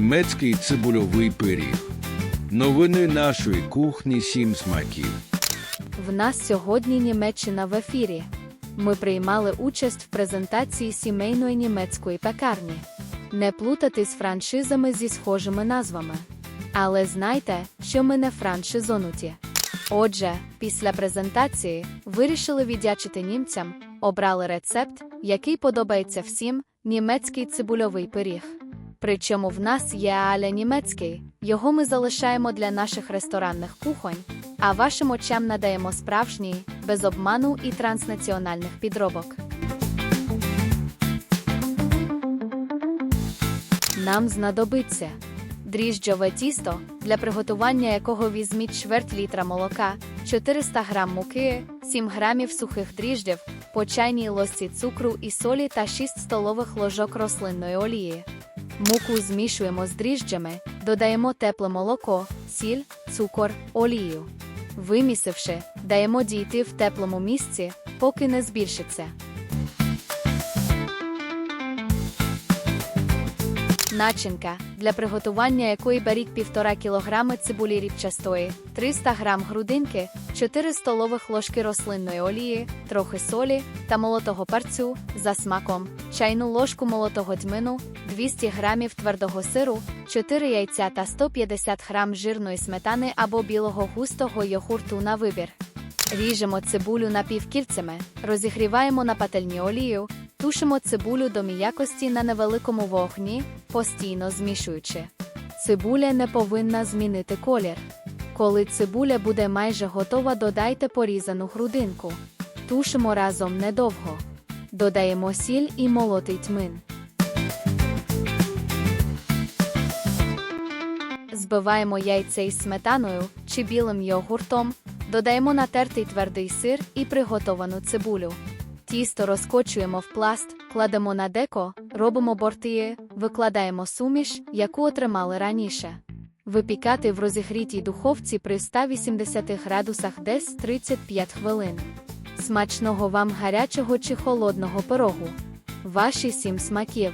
Німецький цибульовий пиріг. Новини нашої кухні сім смаків. В нас сьогодні Німеччина в ефірі. Ми приймали участь в презентації сімейної німецької пекарні. Не плутати з франшизами зі схожими назвами. Але знайте, що ми не франшизонуті. Отже, після презентації вирішили віддячити німцям, обрали рецепт, який подобається всім німецький цибульовий пиріг. Причому в нас є аля німецький, його ми залишаємо для наших ресторанних кухонь, а вашим очам надаємо справжній, без обману і транснаціональних підробок. Нам знадобиться дріжджове тісто, для приготування якого візьміть чверть літра молока, 400 г муки, 7 грамів сухих дріжджів, по чайній ложці цукру і солі та 6 столових ложок рослинної олії. Муку змішуємо з дріжджами, додаємо тепле молоко, сіль, цукор, олію. Вимісивши, даємо дійти в теплому місці, поки не збільшиться. Начинка, для приготування якої беріть 1,5 кг цибулі ріпчастої, 300 г грудинки, 4 столових ложки рослинної олії, трохи солі та молотого перцю за смаком, чайну ложку молотого тмину, 200 г твердого сиру, 4 яйця та 150 г жирної сметани або білого густого йогурту на вибір. Ріжемо цибулю напівкільцями, розігріваємо на пательні олію, тушимо цибулю до м'якості на невеликому вогні, постійно змішуючи. Цибуля не повинна змінити колір. Коли цибуля буде майже готова, додайте порізану грудинку. Тушимо разом недовго. Додаємо сіль і молотий тмин. Збиваємо яйця із сметаною чи білим йогуртом, додаємо натертий твердий сир і приготовану цибулю. Тісто розкочуємо в пласт, кладемо на деко, робимо борти, викладаємо суміш, яку отримали раніше. Випікати в розігрітій духовці при 180 градусах десь 35 хвилин. Смачного вам гарячого чи холодного пирогу. Ваші сім смаків.